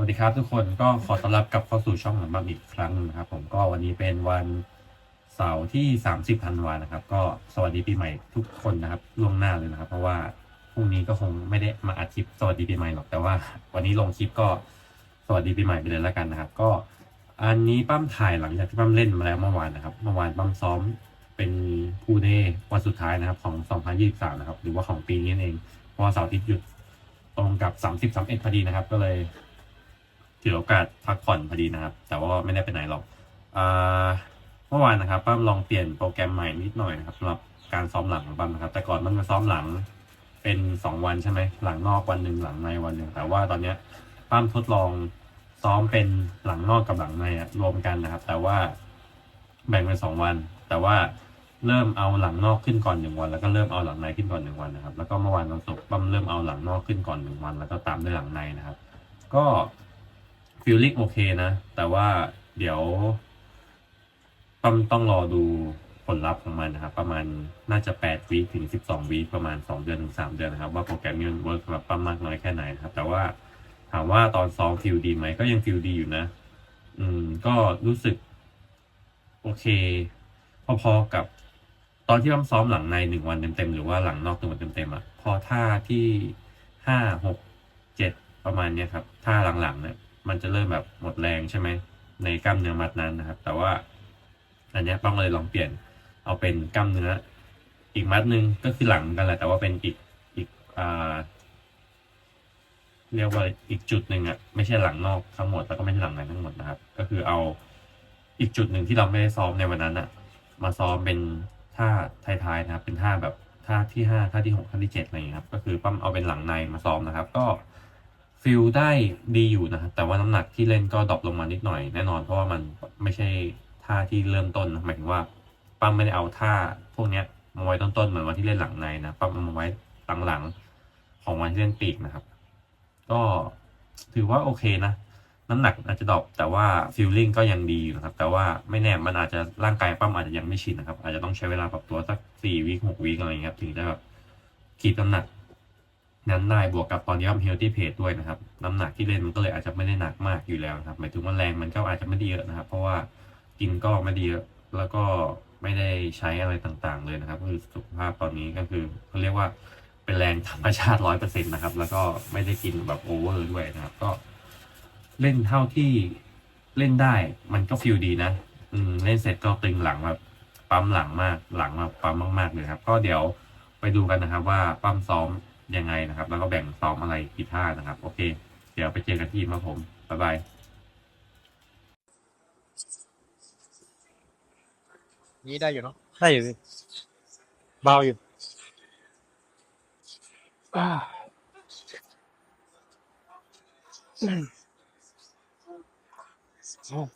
วัสดีครับทุกคนก็ขอต้อนรับกลับเข้าสู่ช่องหลังบัมอีกครั้งหนึงนะครับ ผมก็วันนี้เป็นวันเสาร์ที่ 30ธันวานะครับ ก็สวัสดีปีใหม่ทุกคนนะครับล่วงหน้าเลยนะครับ เพราะว่าพรุ่งนี้ก็คงไม่ได้มาอัดคลิปสวัสดีปีใหม่หรอกแต่ว่า วันนี้ลงคลิปก็สวัสดีปีใหม่ไปเลยแล้วกันนะครับ ก็ อันนี้ปั้มถ่ายหลังจากที่ปั้มเล่นมาแล้วเมื่อวานนะครับเมื่อวานปั้มซ้อมเป็นพูเดย์วันสุดท้ายนะครับ ของ 2023 นะครับ หรือว่าของปีนี้เองเพราะว่าเสาร์ทิตย์หยุดตรงกับ 30 31พอดีนะครับ ก็เลย ถือโอกาสพักผ่อนพอดีนะครับ แต่ว่าไม่ได้ไปไหนหรอกเมื่อวานนะครับปั้มลองเปลี่ยนโปรแกรมใหม่นิดหน่อยนะครับสำหรับการซ้อมหลังของปั้มนะครับ แต่ก่อนมันมาซ้อมหลังเป็นสองวันใช่ไหมหลังนอกวันหนึ่งหลังในวันหนึ่งแต่ว่าตอนเนี้ยปั้มทดลองซ้อมเป็นหลังนอกกับหลังในรวมกันนะครับ แต่ว่าแบ่งเป็นสองวัน แต่ว่าเริ่มเอาหลังนอกขึ้นก่อนหนึ่งวัน แล้วก็เริ่มเอาหลังในขึ้นก่อนหนึ่งวันนะครับ แล้วก็เมื่อวานวันศุกร์ปั้มเริ่มเอาหลังนอกขึ้นก่อนหนึ่งวัน แล้วก็ตามด้วยหลังในนะครับ ก็ ฟีลลิ่งโอเคนะ แต่ว่าเดี๋ยว ต้องต้องรอดูผลลัพธ์ของมันนะครับ ประมาณน่าจะ8วีถึง 12วีประมาณ 2 เดือนถึง 3 เดือนนะครับ ว่าโปรแกรมนี้มันเวิร์กสำหรับปั้มมากน้อยแค่ไหนนะครับ แต่ว่าถามว่าตอนซ้อมฟิลดีไหมก็ยังฟิลดีอยู่นะ อืม ก็รู้สึก โอเค พอๆกับตอนที่ปั้มซ้อมหลังในหนึ่งวันเต็มๆหรือว่าหลังนอกหนึ่งวันเต็มๆอะพอท่าที่ห้าหกเจ็ดประมาณเนี้ยครับท่าหลังๆเนี่ย มันจะเริ่มแบบหมดแรงใช่ไหมในกล้ามเนื้อมัดนั้นนะครับ แต่ว่าอันเนี้ยต้องเลยลองเปลี่ยนเอาเป็นกล้ามเนื้อ อีกมัดหนึ่งก็คือหลังกันแหละแต่ว่าเป็นอีกอีกอ่าเรียกว่าอีกจุดหนึ่งอะไม่ใช่หลังนอกทั้งหมดแล้วก็ไม่ใช่หลังในทั้งหมดนะครับ ก็คือเอาอีกจุดหนึ่งที่เราไม่ได้ซ้อมในวันนั้นอะมาซ้อมเป็นท่าท้ายๆนะครับ เป็นท่าแบบท่าที่ห้าท่าที่หกท่าที่เจ็ดอะไรอย่างเงี้ยครับ ก็คือปั้มเอาเป็นหลังในมาซ้อมนะครับ ก็ ฟิลได้ดีอยู่นะครับแต่ว่าน้ำหนักที่เล่นก็ดรอปลงมานิดหน่อยแน่นอนเพราะว่ามันไม่ใช่ท่าที่เริ่มต้นนะหมายถึงว่าปั้มไม่ได้เอาท่าพวกเนี้ยมาไว้ต้นๆเหมือนวันที่เล่นหลังในนะปั้มเอามาไว้หลังๆของวันที่เล่นปีกนะครับ ก็ถือว่าโอเคนะน้ำหนักอาจจะดรอปแต่ว่าฟิลลิ่งก็ยังดีอยู่นะครับ แต่ว่าไม่แน่มันอาจจะร่างกายปั้มอาจจะยังไม่ชินนะครับ อาจจะต้องใช้เวลาปรับตัวสักสี่วีคหกวีคอะไรเงี้ยครับถึงจะแบบคีบน้ำหนัก นั้นได้บวกกับตอนนี้ทำเฮลที่เพจด้วยนะครับน้ำหนักที่เล่นมันก็เลยอาจจะไม่ได้หนักมากอยู่แล้วนะครับหมายถึงว่าแรงมันก็อาจจะไม่ได้เยอะนะครับ เพราะว่ากินก็ไม่ด้เยอะแล้วก็ไม่ได้ใช้อะไรต่างๆเลยนะครับก็คือสุขภาพตอนนี้ก็คือเขาเรียกว่าเป็นแรงธรรมชาติร้อยเปอร์เซ็นต์นะครับ แล้วก็ไม่ได้กินแบบโอเวอร์ด้วยนะครับ ก็ เล่นเท่าที่เล่นได้ มันก็ฟิลดีนะอืมเล่นเสร็จก็ตึงหลังแบบปั๊มหลังมากหลังแบบปั๊มมากๆเลยครับ ก็เดี๋ยวไปดูกันนะครับ ว่าปั๊มซ้อม ยังไงนะครับ แล้วก็แบ่งซ้อมอะไรกี่ท่านะครับ โอเค เดี๋ยวไปเจอกันที่มาผม บ๊ายบายนี้ได้อยู่เนาะได้อยู่พี่เบาอยู่อ่าสอง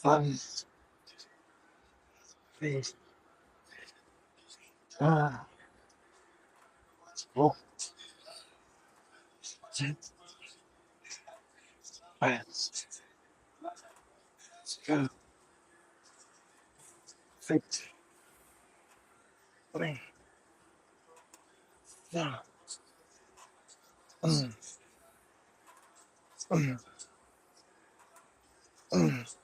สามสี่ห้าหกเจ็ดแปดเก้าสิบเอ็ดสา มอืมอืมอืมเพร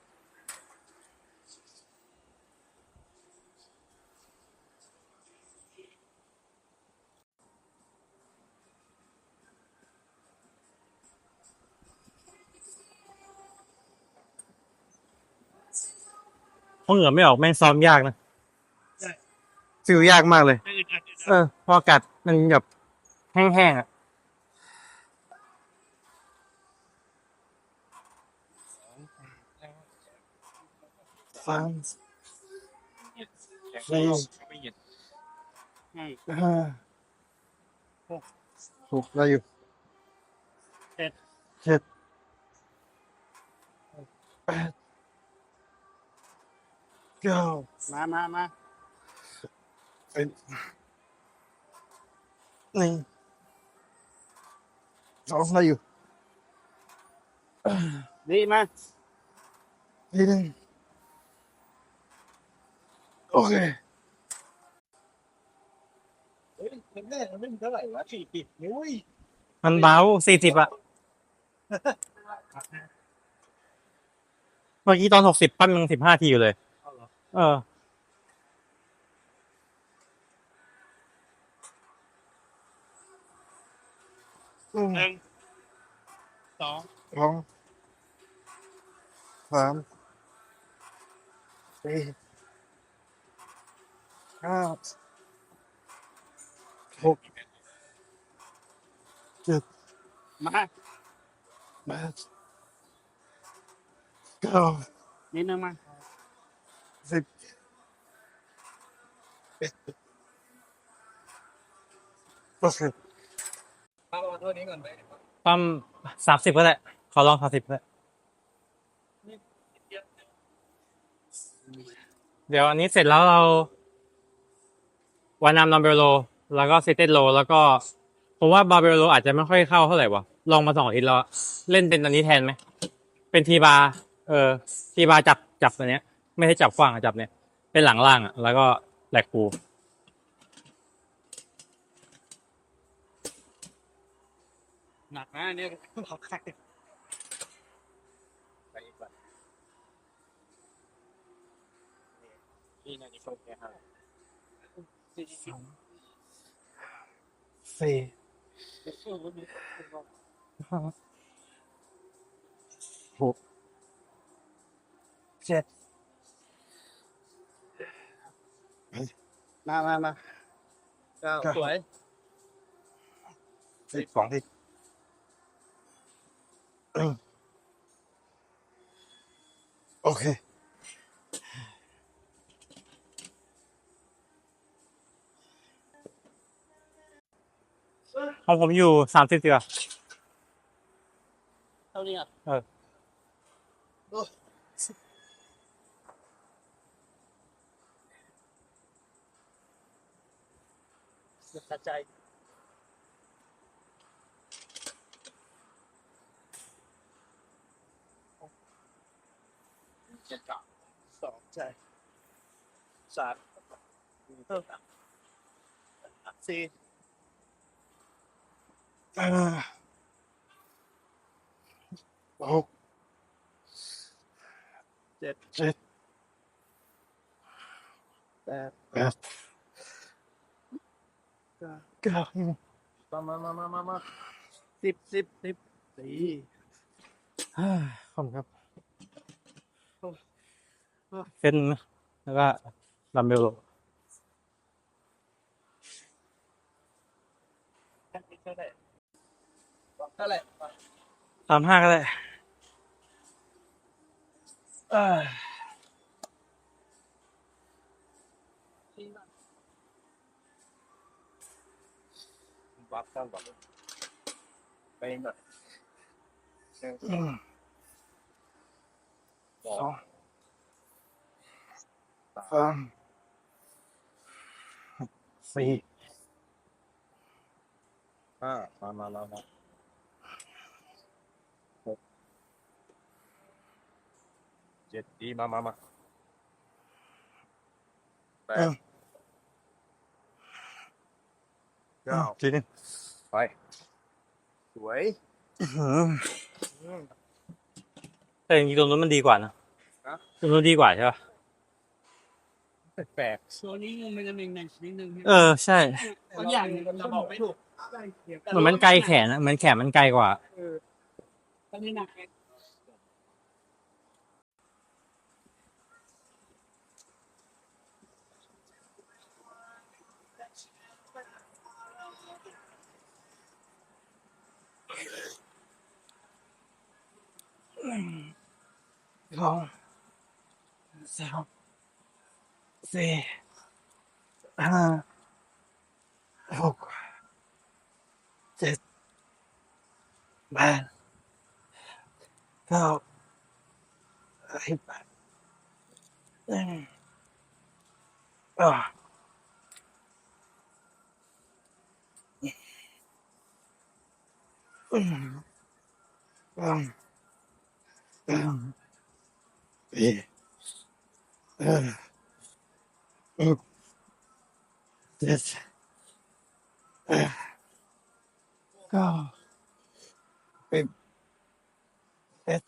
เหงื่อไม่ออกแม่งซ้อมยากนะฟิลยากมากเลย เออ พอกัดมันแบบแห้งๆอะสามสี่ห้าหกได้อยู่เจ็ดเจ็ดแปด เก้ามามามาเป็นหนึ่งสองได้อยู่ดีมาทีหนึ่งโอเคมันเบาสี่สิบอะเมื่อกี้ตอนหกสิบปั้นมึงสิบห้าทีอยู่เลย เออหนึ่งหนึ่งสองสองสามสี่ห้าหกเจ็ดมาแปดเก้านิดนึงมา สิบเอ็ดโอเคป้าประมาณเท่านี้ก่อนไปปั้มสามสิบก็ได้ขอลองสามสิบก็ได้เดี๋ยวอันนี้เสร็จแล้วเราวานามนอมเบลโล แล้วก็เซเตโล แล้วก็ผมว่าบาเบลโลอาจจะไม่ค่อยเข้าเท่าไหร่วะลองมาสองอาทิตย์แล้วอเล่นเป็นอันนี้แทนไหม เป็นทีบาร์เออ ทีบาร์จับจับตัวเนี้ย ไม่ให้จับขว้างอะจับเนี้ยเป็นหลังล่างอะแล้วก็แหลกปูหนักนะเนี่ยขอใครไปอีกแบบนี่น่าจะโชคดีครับสองสี่หกเจ็ด มามามาเก้าสวยสิบสองทีอืมโอเค ของผมอยู่สามสิบเดียวเท่านี้อะ เออ กระจายเจ็ดกับสองใช่สามเออสี่อ่าหกเจ็ดเจ็ดแปดแปด เก้ามามามามามามาสิบสิบสิบสี่ขอบคุณครับ เส้นนะแล้วก็ดัมเบลโลเท่าไหร่เท่าไหร่สามห้าก็ได้เอ้ย วับกันวับบไปหน่อยหนึ่งสองสามสี่ห้ามามาแล้วนะหกเจ็ดดีมามามาแปด อ เก้าทีนึงไป สวยอื้อหือแต่จริงๆตรงนู้นมันดีกว่านะฮะ ตรงนู้นดีกว่าใช่ป่ะ แปลกโซนนี้มันจะมีในนิดนึงเออใช่ บางอย่างเราบอกไม่ถูกเหมือนมันไกลแขนนะเหมือนแขนมันไกลกว่า ตอนนี้หนักสอง สามสี่ห้าหกเจ็ดแปด Yeah. Oh. This. Go. It. It.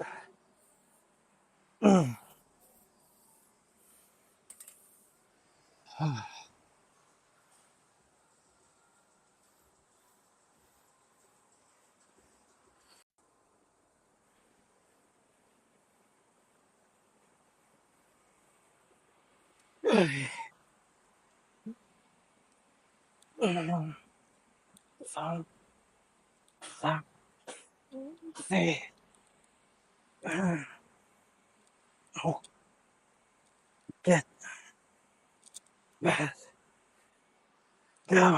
Ah. 三三四六七八九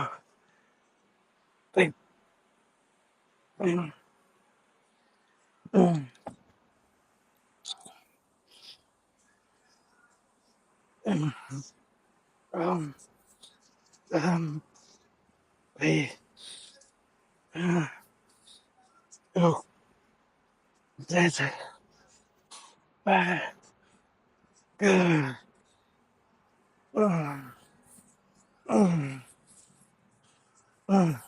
十。嗯嗯。um, um, the uh, oh, that ba uh, um, um, um,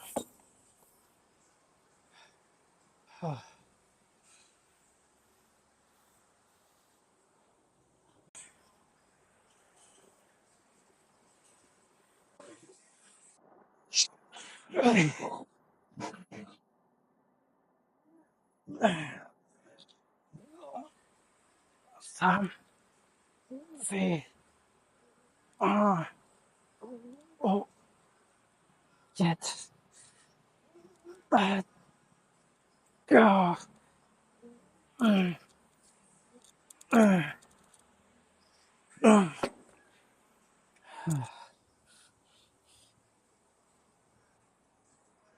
Some, see, ah, oh, jet, bad, go, mm, mm, mm.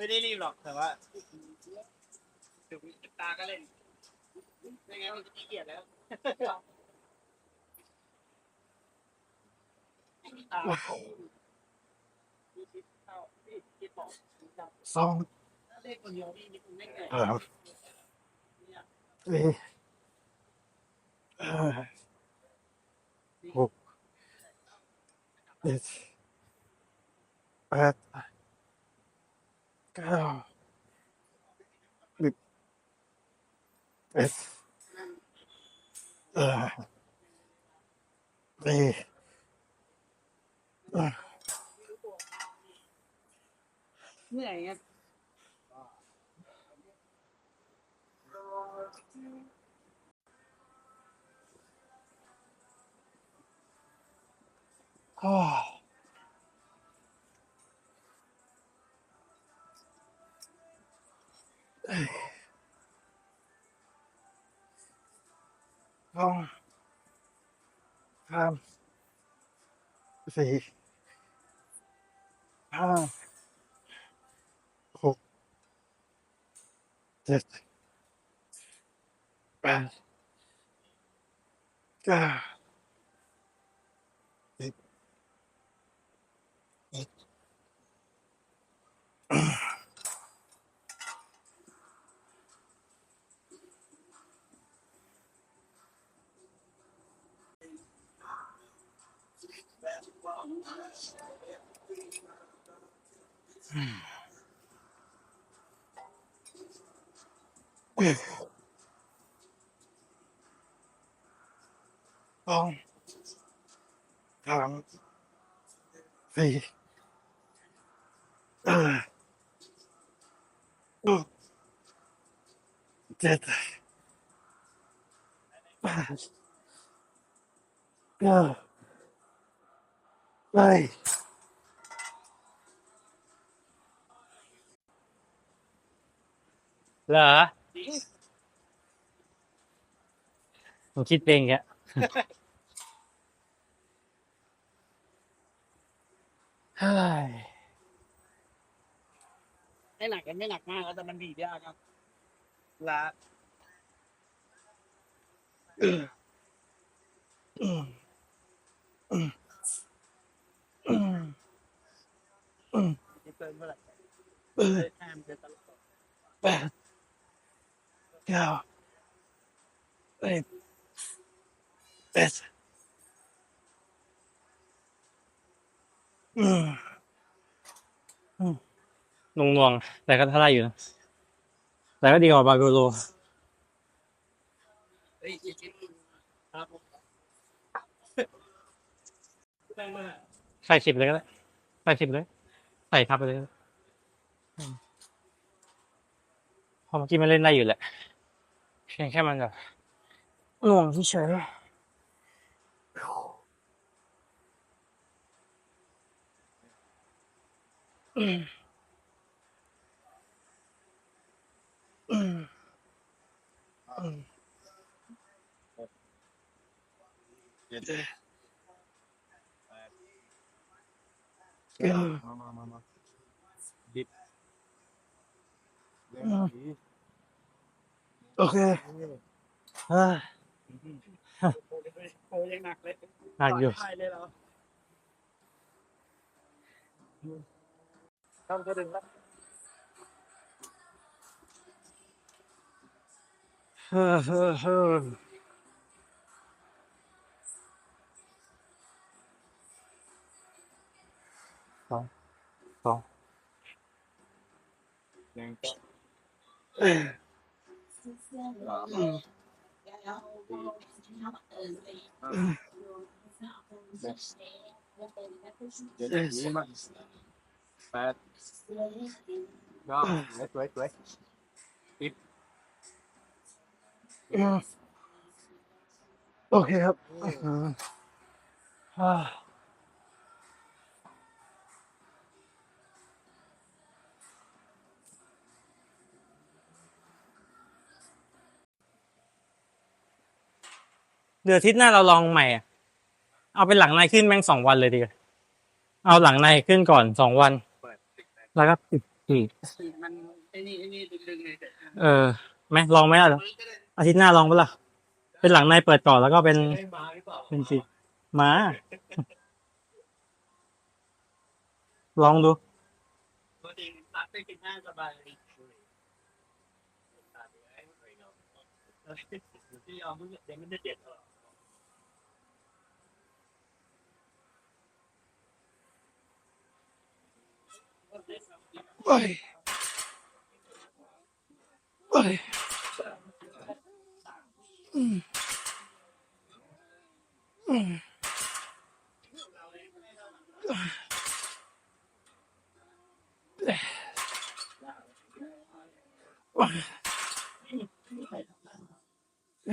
ไม่ได้รีบหรอกแต่ว่าถึงตาก็เล่นไม่งั้นมันจะขี้เกียจแล้วตา Song, เล่นคนเดี ยวพี่นี่คุณเล่นไง um, three, uh, oh, สองสามสี่ห้าหกเจ็ดแปดเก้าสิบเอ็ด con thằng vì chết à. Ba, ca, đây. เหรอผมคิดเองแกเฮ้ยไม่หนักกันไม่หนักมากแล้วแต่มันบีบยากครับละอืมอืมอืมอืม จะเกินเมื่อไหร่เออเลยแทมจะตลอดแปดเก้าสิบเอ็ดอืมหน่วงหน่วงๆแต่ก็ท่าได้อยู่นะแต่ก็ดีกว่าบาเบโลเฮ้ยครับผมแป้งมาก ใส่สิบเลยก็ได้ใส่สิบเลย ใส่ทับไปเลยก็ได้อืมพอเมื่อกี้มันเล่นได้อยู่แหละเพียงแค่มันแบบหน่วงเฉยๆอืมอืมอืม เจ็ดเก้ามามามามาอืมโอเคเฮ้ยโอ้ยังหนักเลยหนักอยู่ใช่เลยเหรอต้องก็ดึงแล้วเฮ้อเฮ้อ สองแดงอืมเจ็ดยี่มา ดือเคครับอืมอ่าเดือนอาทิตย์หน้าเราลองใหม่เอาเป็นหลังในขึ้นแม่งสองวันเลยดีกว่าเอาหลังในขึ้นก่อนสองวัน แล้วก็ปิดอีกมันไอ้นี่ไอ้นี่ดึงๆเลยเออไหมลองไหมล่ะอาทิตย์หน้าลองปะล่ะเป็นหลังในเปิดก่อนแล้วก็เป็นเป็นสิมาลองดูที่เอามึงเดี๋ยวมันจะเจ็บเหรออืม อ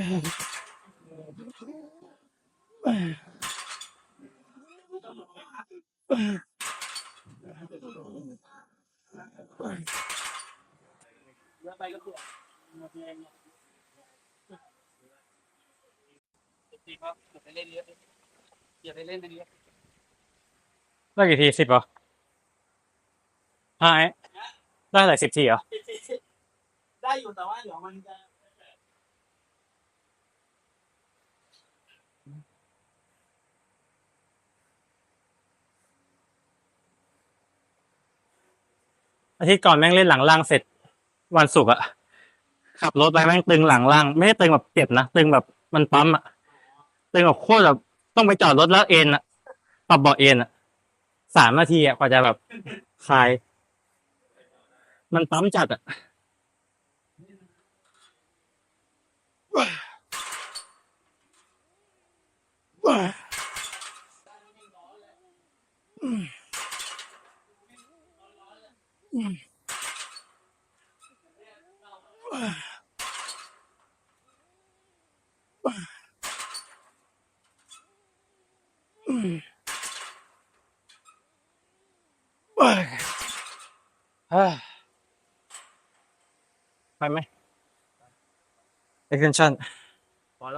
ืมไป เยอะไปก็เปลี่ยนมาเพลงเนี่ยจริงครับอย่าไปเล่นเยอะอย่าไปเล่นอันนี้ได้กี่ทีสิบเหรอห้าได้เท่าไหร่สิบทีเหรอ ได้อยู่แต่ว่าเดี๋ยวมันจะ อาทิตย์ก่อนแม่งเล่นหลังล่างเสร็จ วันศุกร์อะขับรถไปแม่งตึงหลังล่าง ไม่ได้ตึงแบบเจ็บนะตึงแบบมันปั๊มอะตึงแบบโคตรแบบต้องไปจอดรถแล้วเอ็นอะปรับเบาะเอ็นอะสามนาทีอะกว่าจะแบบคลาย มันปั๊มจัดอะ ไปไปเฮ้ยไปไหม extension